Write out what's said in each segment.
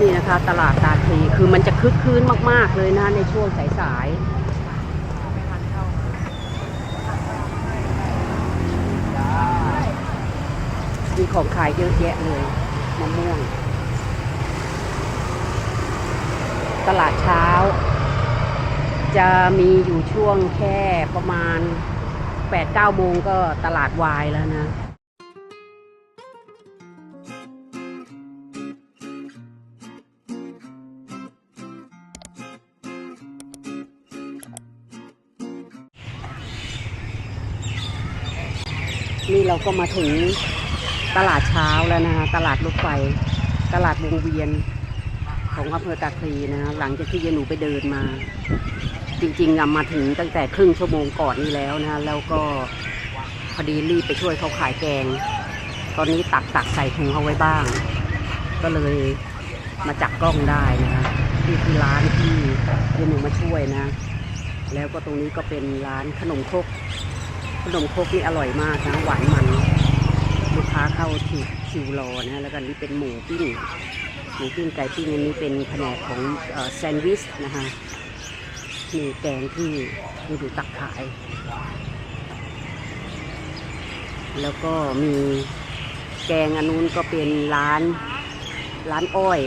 นี่นะคะ ตลาดตาคลีคือมันจะคึกคืนมาก ๆ เลยนะ ในช่วงสายๆมีของขายเยอะแยะเลยมะม่วง ตลาดเช้า จะมีอยู่ช่วงแค่ประมาณ8-9โมงก็ตลาดวายแล้วนะ เราก็มาถึงตลาดเช้าแล้วนะคะตลาดรถไฟ ตลาดวงเวียนของอำเภอตาคลีนะคะหลังจากที่ยายหนูไปเดินมา จริงๆอะมาถึงตั้งแต่ครึ่งชั่วโมงก่อนนี้แล้วนะคะแล้วก็พอดีรีบไปช่วยเขาขายแกง ตอนนี้ตักตักใส่ถุงเอาไว้บ้าง ก็เลยมาจับกล้องได้นะคะที่ที่ร้านที่ยายหนูมาช่วยนะ แล้วก็ตรงนี้ก็เป็นร้านขนมครก ขนมครกนี่อร่อยมากนะหวานมันลูกค้าเข้าคิวคิวรอนะแล้วก็นี่เป็นหมูปิ้งหมูปิ้งไก่ปิ้งอันนี้เป็นแผนกของแซนด์วิชนะคะนี่แกงที่ที่ดูตักขาย แล้วก็มีแกงอันนู้นก็เป็นร้านร้านอ้อย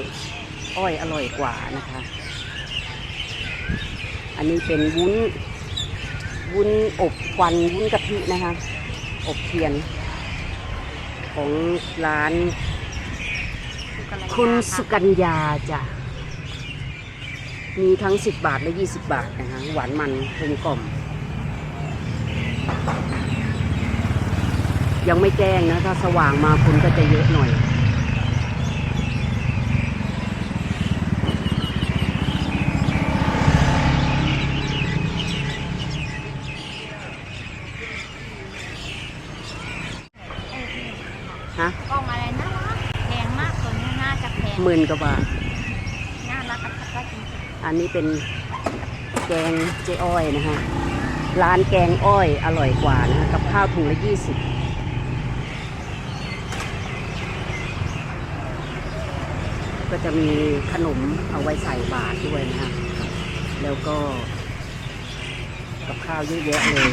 อ้อยอร่อยกว่านะคะ อันนี้เป็นวุ้น วุ้นอบควันวุ้นกะทินะคะ อบเทียน ของร้าน คุณสุกัญญาจ้ะ มีทั้ง 10 บาทและ 20 บาทนะคะ หวานมันกลมกล่อม ยังไม่แจ้งนะ ถ้าสว่างมาคนก็จะเยอะหน่อย ฮะ กล่องอะไรน่ารักแพงมากตัวนี้น่าจะแพง หมื่ นกว่าบาทน่ารักก็จริงอันนี้เป็นแกงเจ๊อ้อยนะคะ ร้านแกงอ้อยอร่อยกว่านะคะกับข้าวถุงละยี่สิบก็จะมีขนมเอาไว้ใส่บาตรด้วยนะคะแล้วก็ กับข้าวเยอะแยะเลย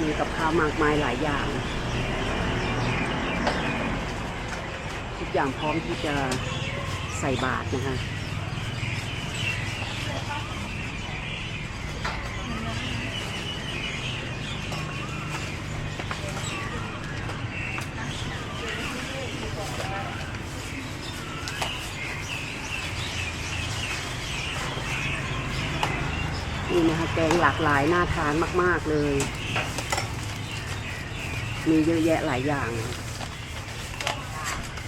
มีกับข้าวมากมายหลายอย่างทุก อย่างพร้อมที่จะใส่บาตรนะคะนี่นะคะแกงหลากหลายน่าทานมาก ๆ เลย มีเยอะแยะหลายอย่าง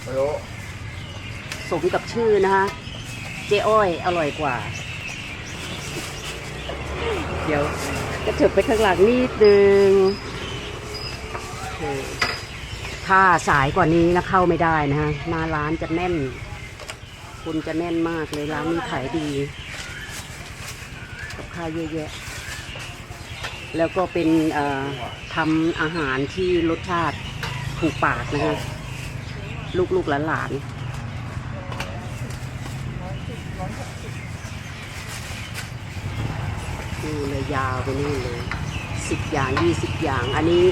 ไม่รู้สมกับชื่อนะคะ เจ๊อ้อยอร่อยกว่า เดี๋ยวกระเถิบไปข้างหลังนิดนึงคถ้าสายกว่านี้นะเข้าไม่ได้นะฮะหน้าร้านจะแน่น คุณจะแน่นมากเลยร้านนี้ขายดี กับข้าวเยอะแยะ แล้วก็เป็นทำอาหารที่รสชาติถูกปากนะฮะ ลูกลูกหลานๆนี่เลยยาวไปนี่เลยสิบอย่างยี่สิบอย่าง อันนี้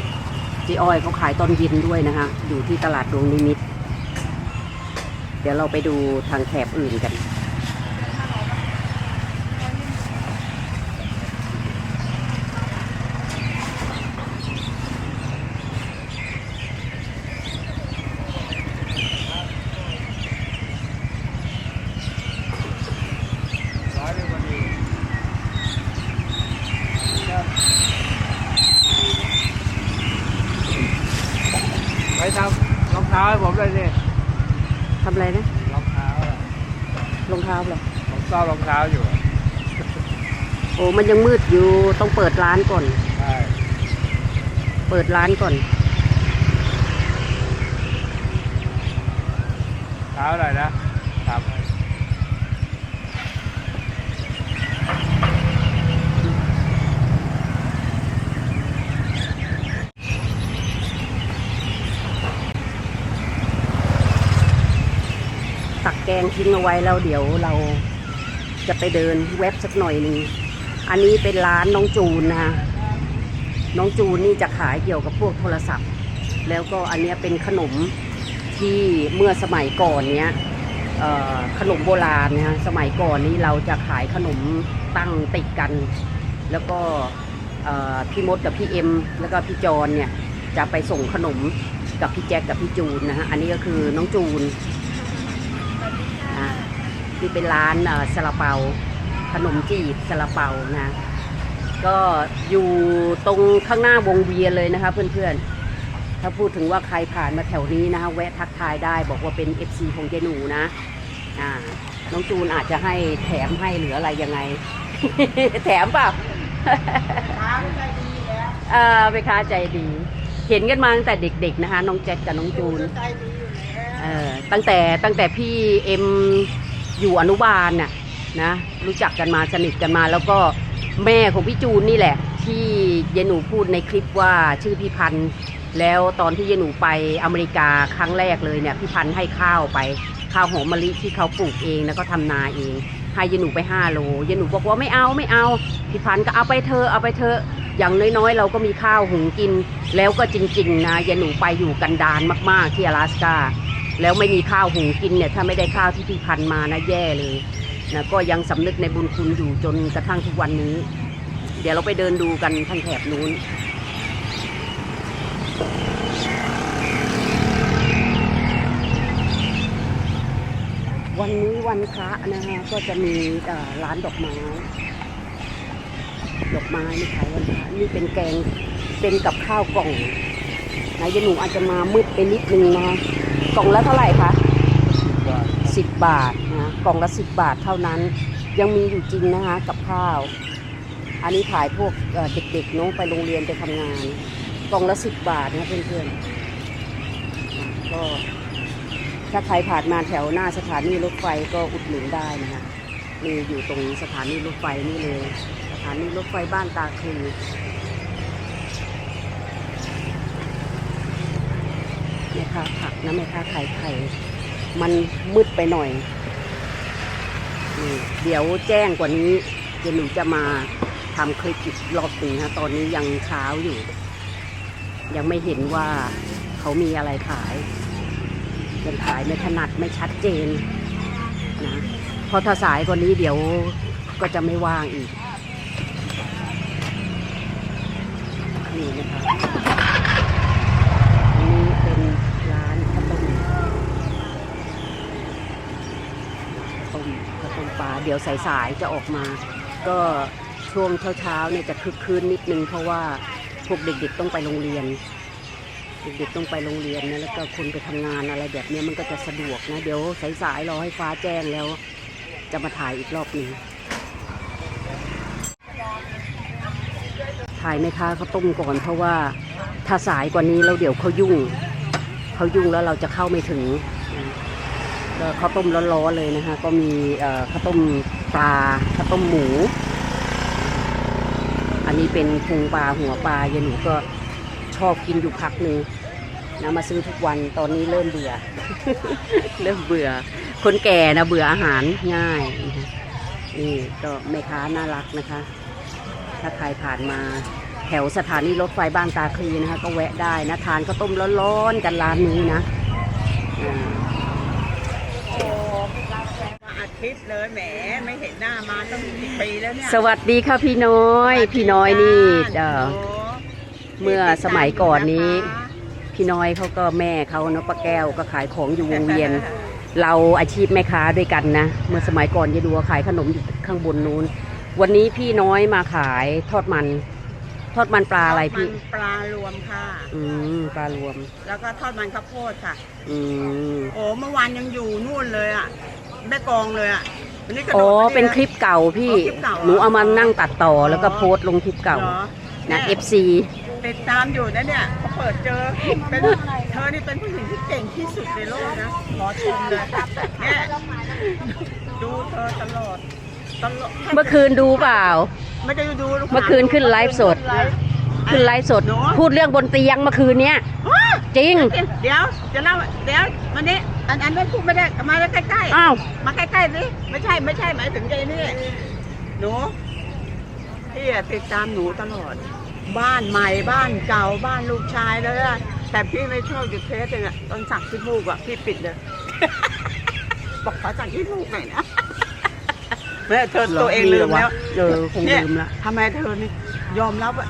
เจ๊อ้อยเขาขายตอนเย็นด้วยนะคะ อยู่ที่ตลาดดวงนิมิต เดี๋ยวเราไปดูทางแถบอื่นกัน ร้อยหนึ่งวันนี้ไปทำรองเท้า ให้ผมเลยนี่ทำอะไรนะรองเท้าอะรองเท้าเหรอผมซ่อมรองเท้าอยู่อะโอ้มันยังมืดอยู่ต้องเปิดร้านก่อน ใช่เปิดร้านก่อน เท้าอะไรนะครับ ก งทิ้งเอาไว้แล้วเดี๋ยวเราจะไปเดินเว็บสักหน่อยหนึ่งอันนี้เป็นร้านน้องจูนนะคะน้องจูนนี่จะขายเกี่ยวกับพวกโทรศัพท์ แล้วก็อันนี้เป็นขนมที่เมื่อสมัยก่อนเนี้ยขนมโบราณนะฮะสมัยก่อนนี้เราจะขายขนมตั้งติดกัน แล้วก็พี่มดกับพี่เอ็มแล้วก็พี่จอนเนี่ยจะไปส่งขนมกับพี่แจ็คกับพี่จูนนะฮะอันนี้ก็คือน้องจูน ที่เป็นร้านอ่อซาลาเปาขนมจีบซาลาเปานะ ก็อยู่ตรงข้างหน้าวงเวียนเลยนะคะ เพื่อนๆ ถ้าพูดถึงว่าใครผ่านมาแถวนี้นะคะแวะทักทายได้บอกว่าเป็น FC ของเจนูนะอ่าน้องจูนอาจจะให้แถมให้หรืออะไรยังไง แถมเปล่าเออไปค้าใจดี เห็นกันมาตั้งแต่เด็กๆนะคะ น้องแจ็คกับน้องจูนเออตั้งแต่ตั้งแต่พี่เอ็ม อยู่อนุบาลน่ะนะ รู้จักกันมาสนิทกันมา แล้วก็แม่ของพี่จูนนี่แหละ ที่เยายหนูพูดในคลิปว่าชื่อพี่พันธ์แล้วตอนที่เยายหนูไปอเมริกาครั้งแรกเลยเนี่ยพี่พันธ์ให้ข้าวไปข้าวหอมมะลิที่เขาปลูกเองแล้วก็ทำนาเอง ให้เยายหนูไปห้าโลเยายหนูบอกว่าไม่เอาไม่เอา พี่พันธ์ก็เอาไปเธอะเอาไปเธอะอย่างน้อยๆ เราก็มีข้าวหุงกิน แล้วก็จริง ๆ นะยายหนูไปอยู่กันดานมากๆที่阿拉斯กา แล้วไม่มีข้าวหุงกินเนี่ยถ้าไม่ได้ข้าวที่พี่พันมานะแย่เลยนะก็ยังสำนึกในบุญคุณอยู่จนกระทั่งทุกวันนี้ เดี๋ยวเราไปเดินดูกันทางแถบนู้นวันนี้วันพระนะคะก็จะมีร้านดอกไม้ ดอกไม้นี่ขายวันพระนี่เป็นแกงเป็นกับข้าวกล่องนายหนูอาจจะมามืดไปนิดนึงนะ กล่องละเท่าไหร่คะสิบบาทนะกล่องละสิบบาทเท่านั้น ยังมีอยู่จริงนะคะกับข้าว อันนี้ขายพวกเอ่อเด็กๆเน้องไปโรงเรียนไปทำงาน กล่องละสิบบาทนะเพื่อนๆก็ถ้าใครผ่านมาแถวหน้าสถานีรถไฟก็อุดหนุนได้นะคะนี่อยู่ตรงสถานีรถไฟนี่เลย สถานีรถไฟบ้านตาคลี ม่ค้าผักนะแม่ค้าขายไข่ มันมืดไปหน่อยนี่เดี๋ยวแจ้งกว่านี้เดี๋ยวหนูจะมาทำคลิปอีกรอบหนึ่งนะตอนนี้ยังเช้าอยู่ ยังไม่เห็นว่าเขามีอะไรขายยังขายไม่ถนัดไม่ชัดเจนนะพราะถ้าสายกว่านี้เดี๋ยวก็จะไม่ว่างอีกนี่นะคะอันนี้เป็นร้านข้าวต้มข้าวต้มข้าวต้มปลาเดี๋ยวสายๆจะออกมา ก็ช่วงเช้าๆเนี่ยจะคึกคืนนิดนึงเพราะว่าพวกเด็กๆต้องไปโรงเรียน เด็กๆต้องไปโรงเรียนนะแล้วก็คนไปทำงานอะไรแบบนี้มันก็จะสะดวกนะ เดี๋ยวสายๆรอให้ฟ้าแจ้งแล้ว จะมาถ่ายอีกรอบหนึ่งถ่ายไหมคะเขาต้มก่อนเพราะว่าถ้าสายกว่านี้แล้วเดี๋ยวเขายุ่งเขายุ่งแล้วเราจะเข้าไม่ถึง ก็ข้าวต้มร้อนๆเลยนะคะ ก็มีข้าวต้มปลาข้าวต้มหมู อันนี้เป็นพุงปลาหัวปลายายหนูก็ชอบกินอยู่พักหนึ่งนะมาซื้อทุกวันตอนนี้เริ่มเบื่อ เริ่มเบื่อ คนแก่นะเบื่ออาหารง่ายนะคะนี่ก็แม่ค้าน่ารักนะคะ ถ้าใครผ่านมาแถวสถานีรถไฟบ้านตาคลีนะคะ ก็แวะได้นะทานข้าวต้มร้อนๆกันร้านนี้นะอ่า มาอาทิตย์เลยแหมไม่เห็นหน้ามาตั้งกี่ปีแล้วเนี่ยสวัสดีค่ะพี่น้อย พี่น้อยนี่เอ่อโเมื่อสมัยก่อนนี้ พี่น้อยเขาก็แม่เขาเนาะป้าแก้วก็ขายของอยู่วงเวียน เราอาชีพแม่ค้าด้วยกันนะ เมื่อสมัยก่อนยายดูขายขนมอยู่ข้างบนนู้น วันนี้พี่น้อยมาขายทอดมัน ทอดมันปลาอะไรพี่ทดมันปลารวมค่ะ อืมปลารวม แล้วก็ทอดมันข้าวโพดค่ะ อืมโอ้เมื่อวานยังอยู่นู่นเลยอะ แม่กองเลยอะวันนี้กระโดอ๋อดมาเป็นยคลิปเก่าพี่อ๋อคลิปเก่าเหรอหนูเอามานั่งตัดต่อแล้วก็โพสต์ลงคลิปเก่าเหรอนะเนี่ย FC ติดตามอยู่นะเนี่ยพอเปิดเจอเป็นเธอนี่เป็นผู้หญิงที่เก่งที่สุดในโลกนะขอชมเลยเนี่ยดูเธอตลอดตลอดเมื่อคืนดูเปล่า ไม่ได้ดูลูกเมื่อคืนขึ้นไลฟ์สด ไลฟ์ ขึ้นไลฟ์สด หนู พูดเรื่องบนเตียงเมื่อคืนเนี้ยว้าจริง เดี๋ยวจะเล่าเดี๋ยวมันนี้ อันอันนั้นพูดไม่ได้มาแล้วใกล้อ้าวๆมาใกล้ๆสิไม่ใช่ไม่ใช่หมายถึงใจนี่หนูพี่อะติดตามหนูตลอด บ้านใหม่บ้านเก่าบ้านลูกชายแล้วอะแต่พี่ไม่ชอบหยุดเทสเองอะตอนสักที่มูกอะพี่ปิดเลย บอกขอสักที่มูกหน่อยนะแม่เธอตัวเองลืมแล้ว เออคงลืมละ ทำไมเธอนี่ยอมรับอะ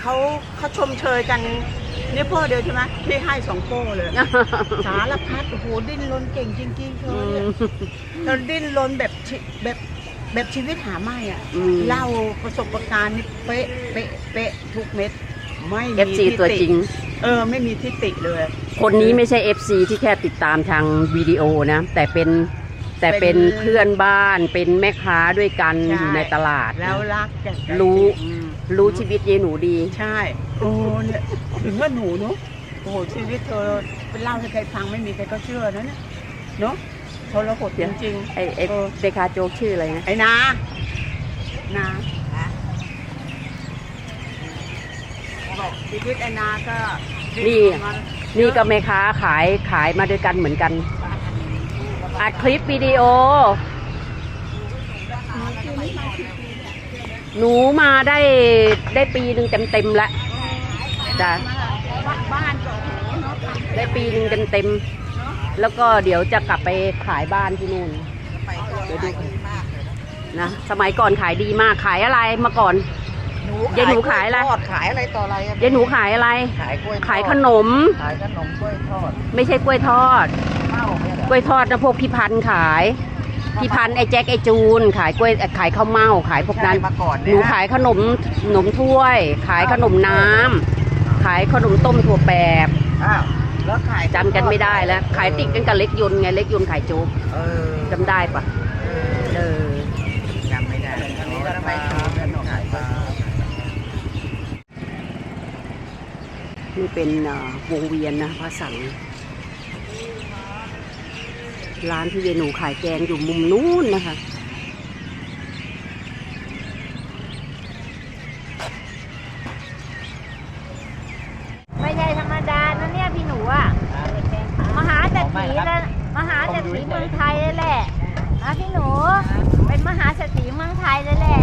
เขาเขาชมเชยกัน นี่โป้เดียวใช่ไหมพี่ให้สองโป้เลย สารพัดโอ้โหดิ้นรนเก่งจริงๆเธอือมเนี่ยเธอดิ้นรนแบบชีแบบแบบชีวิตหาไม่อะอืม เล่าประสบการณ์นี่เป๊ะเป๊ะเป๊ะทุกเม็ด ไม่มี FC ทิฏฐิตัวจริง เออ ไม่มีทิฏฐิเลย คนนี้ไม่ใช่ FC ที่แค่ติดตามทางวิดีโอนะ แต่เป็นแต่เป็นเป็น เพื่อนบ้านเป็นแม่ค้าด้วยกันใช่อยู่ในตลาด แล้วรักกันใจรู้อืม รู้ชีวิตยายหนูดี ใช่ โอ้เนี่ยถึงว่าหนูเนาะโอ้โหชีวิตเธอเป็นเล่าให้ใครฟังไม่มีใครก็เชื่อนะเนี่ยเนาะทรหดจริงไอ้ไอ้เออเดคาโจ๊กชื่ออะไรนะๆไอ้นานาบอกชีวิตไอ้นาก็นี่นี่ก็แม่ค้าขายขายมาด้วยกันเหมือนกันอัดคลิปวิดีโอ หนูมาได้ได้ปีหนึ่งเต็มๆแล้วจ้ะบ้านก็โอ้โหเนาะได้ปีหนึ่งเต็มๆแล้วก็เดี๋ยวจะกลับไปขายบ้านที่นู่นไปตัวเดี๋ยวดูขายดีมากเลยนะนะสมัยก่อนขายดีมากขายอะไรมาก่อนหนูยายหนูขายอะไรทอดขายอะไรต่ออะไรอะยายหนูขายอะไร ขายกล้วยทอดขายขนม ขายขนมกล้วยทอด ไม่ใช่กล้วยทอดข้าวเนี่ยเหรอกล้วยทอดนะพวกพี่พันธุ์ขาย พี่พันธุ์ไอ้แจ็คไอ้จูน ขายกล้วยขายข้าวเม่าขายพวกนั้น ใช่มาก่อนหเนี่นูยขายขนมขนมถ้วย ขายขนมน้ำขายขนมต้มถั่วแปบอ้าวแล้วขายจำกันไม่ได้แล้ว ขายติดกันกับเล็กยนต์ไงเล็กยนต์ขายโจ๊กเออจำได้ปะเออจำไม่ได้อันนี้ก็ทำไมขนมขายปลานี่เป็นเอ่อวงเวียนนะพระสัง ร้านที่เยหนูขายแกงอยู่มุมนู้นนะคะ ไม่ใช่ธรรมดานะเนี่ยพี่หนูอะมหาเศรษฐีแล้วมหาเศรษฐีเมืองไทยเลยแหละนะพี่หนู เป็นมหาเศรษฐีเมืองไทยเลยแหละ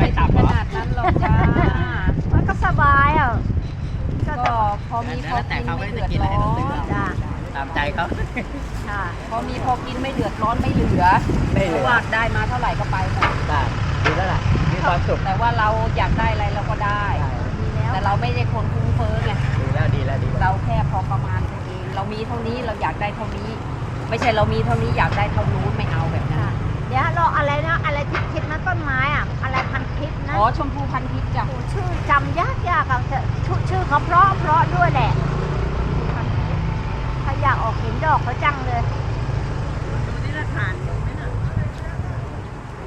ไม่ต่ำขนาดนั้นหรอกจ้า มันก็สบายอะก็ ก็พอมีพอกินไม่เดือดร้อน จ้ะ ตามใจเขา ค่ะ พอมีพอกินไม่เดือดร้อนไม่เหลือไม่เหลือเพราะว่าได้มาเท่าไหร่ก็ไปหมดได้ดีแล้วล่ะมีความสุขแต่ว่าเราอยากได้อะไรเราก็ได้ ดีแล้วแต่เราไม่ได้คนฟุ้งเฟ้อไงดีแล้วดีแล้วดีแล้วเราแค่พอประมาณตัวเองเรามีเท่านี้เราอยากได้เท่านี้ ไม่ใช่เรามีเท่านี้อยากได้เท่านู้นไม่เอาแบบนั้นค่ะเดี๋ยวเราอะไรนะอะไรทิศทิศนะต้นไม้อะอะไรพันทิศนะอ๋อชมพูพันทิพย์จ้ะโอ้ชื่อจำยากยากอะแต่ชื่อชื่อเขาเพราะเพราะด้วยแหละถ้าอยากออกเห็นดอกเขาจังเลย ดูนี่ละทานดูไหมน่ะ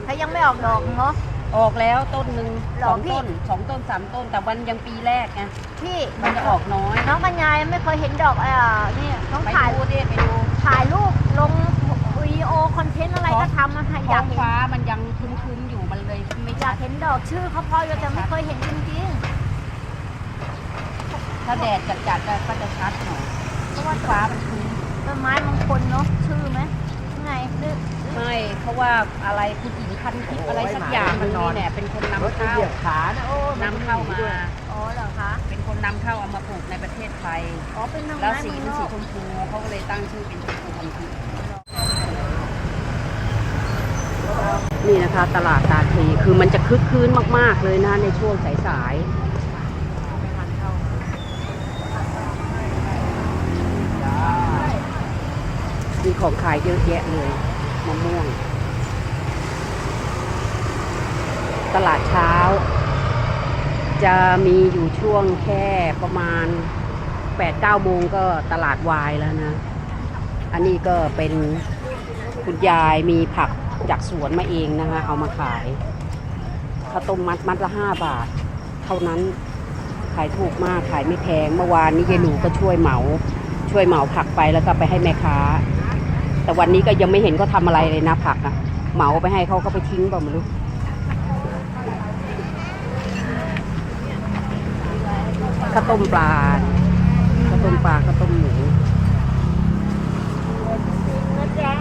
เขายังไม่ออกดอกเนาะ ออกแล้วต้นหนึ่งหรสอองพี่ ต้นสองต้นสามต้น แต่วันยังปีแรกไงพี่มันจะออกน้อยน้องกัญญายังไม่เคยเห็นดอกเอ่อนี่น้องไปถ่ายดูดิไปดูถ่ายรูปลงวีดีโอคอนเทนต์อะไรก็ทำอะค่ะอท้ยาอกงเห็นฟ้ามันยังครึ้มๆอยู่มันเลยไม่อยาชักดเห็นดอกชื่อเขาเพออยู่แต่ไม่เคยเห็นจริงถ้าแดดจัดๆอะก็จะชัดหน่อยๆเพราะว่าฟ้ามันครึ้มต้นไม้มงคลเนาะชื่อไหมยัง ไงหรือไม่เพราะว่าอะไรคุณหญิงพันทิพย์อะไรสักอย่างมันนี่เนี่ยเป็นคนนำรถที่เข้าเหยียบขานะโอ้นำเข้ามาอ๋อเหรอคะเป็นคนนำเข้าเอามาปลูกในประเทศไทยอ๋อเป็นทางแล้วไม้สีเมืองมันนสีอกชมพูเขาก็เลยตั้งชื่อเป็นชมพูพันทิพย์นี่นะคะตลาดตาคลีคือมันจะคึกคืนมาก ๆ เลยนะในช่วงสายๆ มีของขายเยอะแยะเลยมะม่วง ตลาดเช้า จะมีอยู่ช่วงแค่ประมาณ8-9โมงก็ตลาดวายแล้วนะ อันนี้ก็เป็นคุณยายมีผักจากสวนมาเองนะคะเอามาขายข้าวต้มมัดมัดละห้าบาท เท่านั้นขายถูกมากขายไม่แพงเมื่อวานนี้ยายหนูก็ช่วยเหมา ช่วยเหมาผักไปแล้วก็ไปให้แม่ค้า แต่วันนี้ก็ยังไม่เห็นเขาทำอะไรเลยนะผักอะเหมาไปให้เขาก็ไปทิ้งเปล่าไม่รู้ข้าวต้มปลาข้าวาวต้มปลาข้าวต้มหมู นะจ๊ะ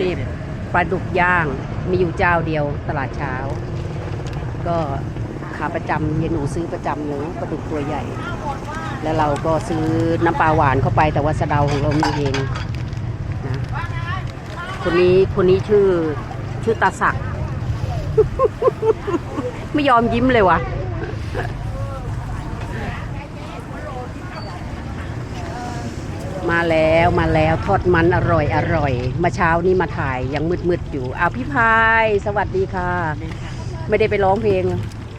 นี่ป ลาดุกย่าง มีอยู่เจ้าเดียวตลาดเช้า ก็ขาประจำเยนหนูซื้อประจำเลยปลาดุกตัวใหญ่ แล้วเราก็ซื้อน้ำปลาหวานเข้าไปแต่ว่าสะเดาของเรามีเองนะคนนี้คนนี้ชื่อชื่อตาศักดไม่ยอมยิ้มเลยว่ะ มาแล้วมาแล้วทอดมันอร่อยอร่อยเมาเช้านี่มาถ่ายยังมืดมืดๆอยู่อ้าวพี่พายสวัสดีค่ะ ไม่ได้ไปร้องเพลง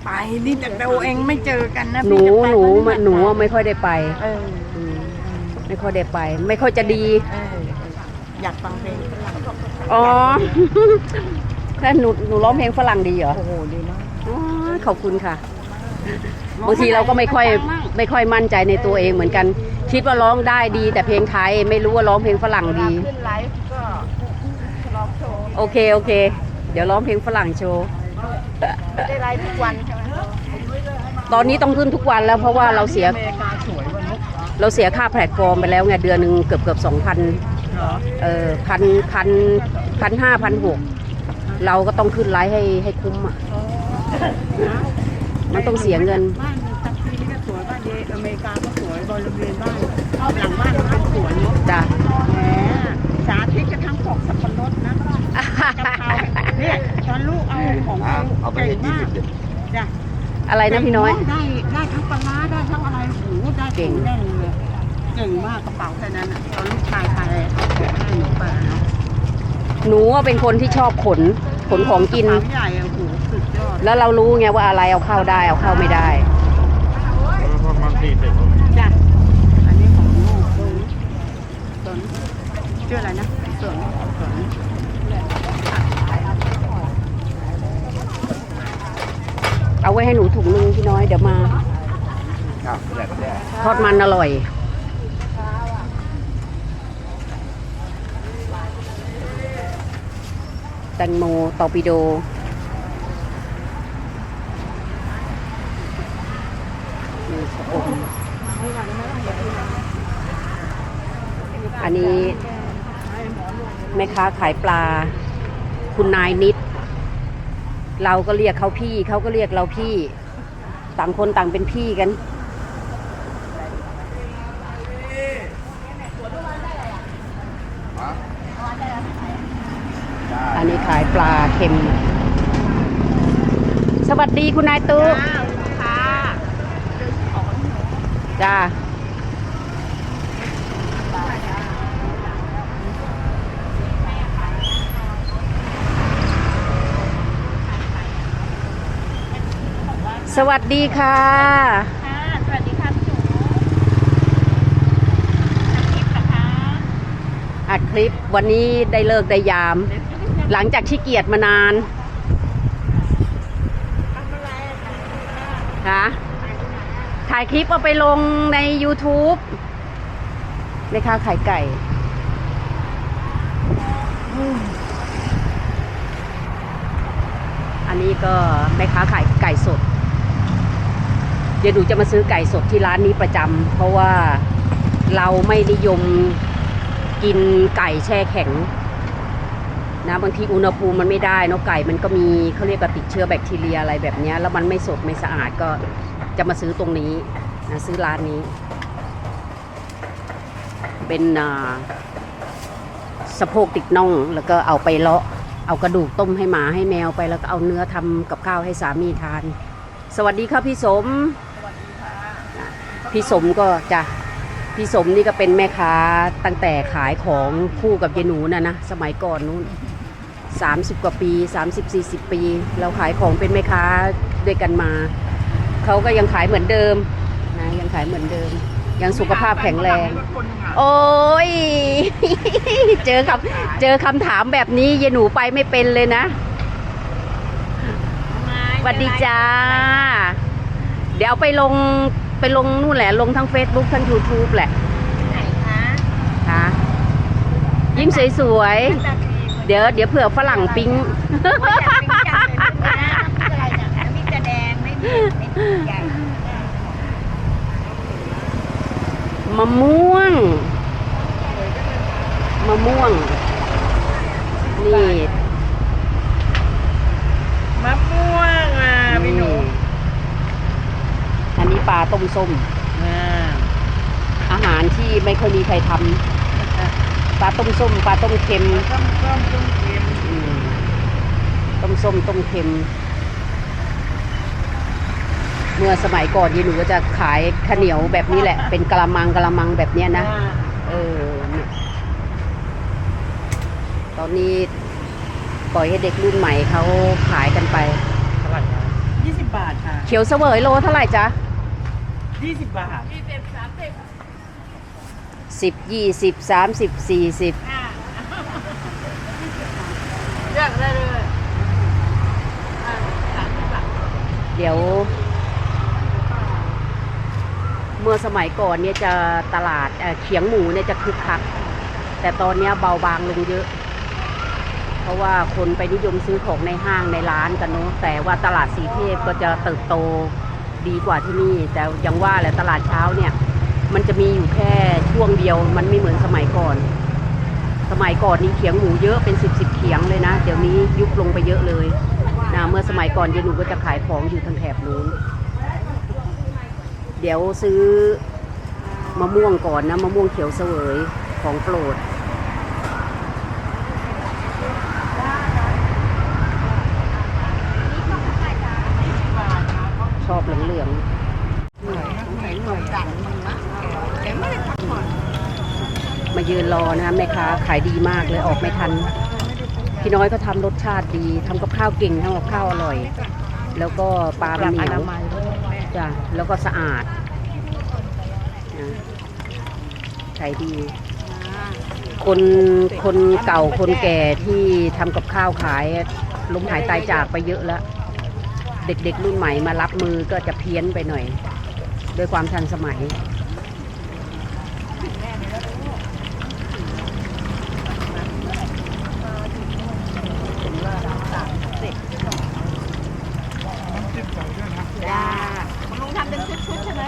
ไปนี่แต่เราเองไม่เจอกันนะหนูพี่จะไปหนูวัหนูไม่ค่อยได้ไปเอออืมไม่ค่อยได้ไป ไม่ค่อยจะดี เอออยากฟังเพลงฝรั่งอ๋อ ถ้าหนูหนูร้องเพลงฝรั่งดีเหรอโอ้โหดีเนาะอ๋อขอบคุณค่ะ บางทีเราก็ไม่ค่อยไม่ค่อยมั่นใจในตัวเองเหมือนกัน คิดว่าร้องได้ดี แต่เพลงไทยไม่รู้ว่าร้องเพลงฝรั่งดี ขึ้นไลฟ์ก็ร้องโชว์โอเคโอเค เดี๋ยวร้องเพลงฝรั่งโชว์ ไม่ได้ไลฟ์ทุกวันใช่ไหมตอนนี้ต้องขึ้นทุกวันแล้วเพราะว่าเราเสีย อเมริกาสวยวันนี้เราเสียค่าแพลตฟอร์มไปแล้วไงเดือนหนึ่งเกือบเกือบสองพันเหรอเออพันพันพันห้าพันหกเราก็ต้องขึ้นไลฟ์ให้ให้คุ้มอะ มันต้องเสียเงิน บ้านตักซีนี่ก็สวยบ้านเย อเมริกาก็สวยบริเวณบ้านรอบหลังบ้านก็เป็นสวนเนาะจ้ะแหมสาธิตกันทั้งปอกสับปะรดนะกะเพราเนี่ยตอนลูกเอาของเขาเอาไปเก่งยี่มาสิกบเจ็ดจ้ะอะไรนะพี่น้อย ได้ได้ทั้งปลาร้าได้ทั้งอะไรโอ้โหได้เก่เก่งงแน่นเลยเก่งมากกระเป๋าแค่นั้นอะตอนลูกชายไปเอาของให้หนูไปเนาะหนูว่าเป็นคนที่ชอบขนขนของกินกระเป๋าใหญ่อะโอ้โหสุดยอด แล้วเรารู้ไงว่าอะไรเอาเข้าได้เอาเข้าไม่ได้ ประมาณสี่สิบ จ้ะอันนี้ของลูกสนสน ชื่ออะไรนะสนสนเอาไว้ให้หนูถุงนึงพี่น้อยเดี๋ยวมาอ้าวแดดแดดทอดมันอร่อยแตงโมตอร์ปิโดอันนี้ แม่ค้าขายปลา คุณนายนิด เราก็เรียกเขาพี่เขาก็เรียกเราพี่ ต่างคนต่างเป็นพี่กัน อันนี้ขายปลาเค็ม สวัสดีคุณนายตุ๊จ้า สวัสดีค่ะ ค่ะ สวัสดีค่ะพี่หนูทำคลิปเหรอคะอัดคลิปวันนี้ได้เลิกได้ยาม หลังจากที่เกียจมานานคะถ่ายคลิปเอาไปลงใน YouTube แม่ค้าขายไก่อันนี้ก็แม่ค้าขายไก่สดเดี๋ยวหนูจะมาซื้อไก่สดที่ร้านนี้ประจำเพราะว่าเราไม่นิยมกินไก่แช่แข็งนะบางทีอุณหภูมิมันไม่ได้เนาะไก่มันก็มีเขาเรียกว่าติดเชื้อแบคทีเรียอะไรแบบนี้แล้วมันไม่สดไม่สะอาดก็จะมาซื้อตรงนี้นะซื้อร้านนี้ เป็นอ่าสะโพกติดน่องแล้วก็เอาไปเลาะ เอากระดูกต้มให้หมาให้แมวไปแล้วก็เอาเนื้อทำกับข้าวให้สามีทาน สวัสดีครับพี่สม พี่สมก็จะพี่สมนี่ก็เป็นแม่ค้าตั้งแต่ขายของคู่กับยายหนูนะนะสมัยก่อนนู้น 30 กว่าปี 30 40 ปี เราขายของเป็นแม่ค้าด้วยกันมา เขาก็ยังขายเหมือนเดิมนะยังขายเหมือนเดิม ยังสุขภาพแข็งแรง โอ้ย เจอคำเจอคำถามแบบนี้ยายหนูไปไม่เป็นเลยนะสวัสดีจ้า เดี๋ยวเอาไปลง ไปลงนู่นแหละลงทั้ง Facebook ทั้ง YouTube แหละไหนคะค่ะยิ้มสวยแบบนี้เดี๋ยวเดี๋ยวเผื่อฝรั่งปิ๊งไม่อยากปิ้งจังเลยนะอะไรเนี่ยน้ำพริกจะแดงไม่มีไม่มีใหญ่มะม่วง มะม่วง นี่ มะม่วงอะพี่หนู อันนี้ปลาต้มส้ม อ่าอาหารที่ไม่ค่อยมีใครทำปลาต้มส้มปลาต้มเค็มต้มต้มต้มเค็มอืมต้มส้มต้มเค็ม เมื่อสมัยก่อนยีหนูก็จะขายข้าวเหนียวแบบนี้แหละ เป็นกะละมังกะละมังแบบเนี้ยนะ อ่าเออเนี่ยตอนนี้ปล่อยให้เด็กรุ่นใหม่เขาขายกันไป เท่าไหร่ยี่สิบบาทค่ะเขียวเสวยโลเท่าไหร่จ๊ะ ยี่สิบบาทสิบยี่สิบสามสิบสี่สิบเลือกได้เลยเดี๋ยว เมื่อสมัยก่อนเนี่ยจะตลาดเอ่อเขียงหมูเนี่ยจะคึกคัก แต่ตอนเนี้ยเบาบางลงเยอะ เพราะว่าคนไปนิยมซื้อของในห้างในร้านกันเนาะแต่ว่าตลาดสีเทพก็จะเติบโต ดีกว่าที่นี่ แต่ยังว่าแหละตลาดเช้าเนี่ย มันจะมีอยู่แค่ช่วงเดียว มันไม่เหมือนสมัยก่อน สมัยก่อนนี้เขียงหมูเยอะเป็นสิบสิบเขียงเลยนะ เดี๋ยวนี้ยุบลงไปเยอะเลยนะเมื่อสมัยก่อนยายหนูก็จะขายของอยู่ทางแถบนู้น เดี๋ยวซื้อมะม่วงก่อนนะมะม่วงเขียวเสวยของโปรด ชอบเหลืองๆมายืนรอนะแม่ค้าขายดีมากเลยออกไม่ทัน พี่น้อยก็ทำรสชาติดีทำกับข้าวเก่งทำกับข้าวอร่อย แล้วก็ปลามันเหนียวจ้ะแล้วก็สะอาดขายดี คนคนเก่าคนแก่ที่ทำกับข้าวขายล้มหายตายจากไปเยอะแล้ว เด็กๆรุ่นใหม่มารับมือก็จะเพี้ยนไปหน่อย ด้วยความทันสมัยจ้าคุณลุงทำเป็นชุดๆใช่ไหม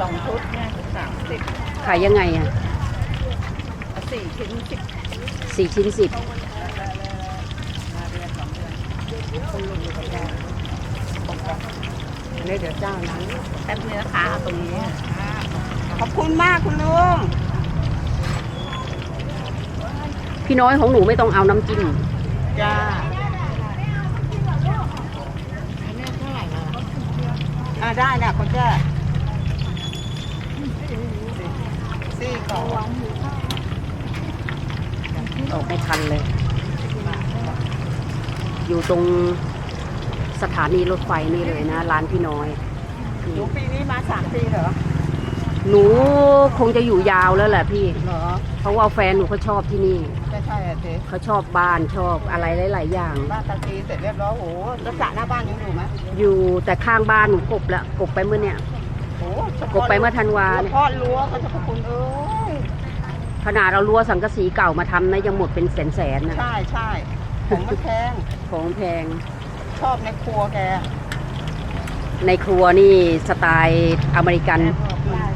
สองชุดเนี่ยสามสิบขายยังไงอะสี่ชิ้นสิบสี่ชิ้นสิบอั นนี้เดี๋ยวเจ้านั้นแป๊บนึงนะคะเอาตรงนี้ขอบคุณมากคุณลุงพี่น้อยของหนูไม่ต้องเอาน้ำจิ้มจ้าอ่าได้นะคุณเจ้าสี่กล่องออกไม่ทันเลย อยู่ตรง สถานีรถไฟนี่เลยนะ ร้านพี่น้อย หนูปีนี้มาสามปีเหรอหนูคงจะอยู่ยาวแล้วแหละพี่ เหรอเพราะว่าแฟนหนูเขาชอบที่นี่ ไม่ใช่อะเจ๊เขาชอบบ้านชอบอะไรหลาย ๆ อย่าง บ้านตาตีเสร็จเรียบร้อยโอ้โหแล้วสระหน้าบ้านยังอยู่ไหมอยู่แต่ข้างบ้านหนูกบละกบไปเมื่อเนี่ย โอ้โหกบไปเมื่อธันวาเนี่ยทอดรั้วก็จะพระคุณเอ้ยขนาดเรารั้วสังกะสีเก่ามาทำนะยังหมดเป็นแสนๆนะใช่ใช่ผมมันแพง ของแพง ชอบในครัวแก ในครัวนี่สไตล์อเมริกันเอ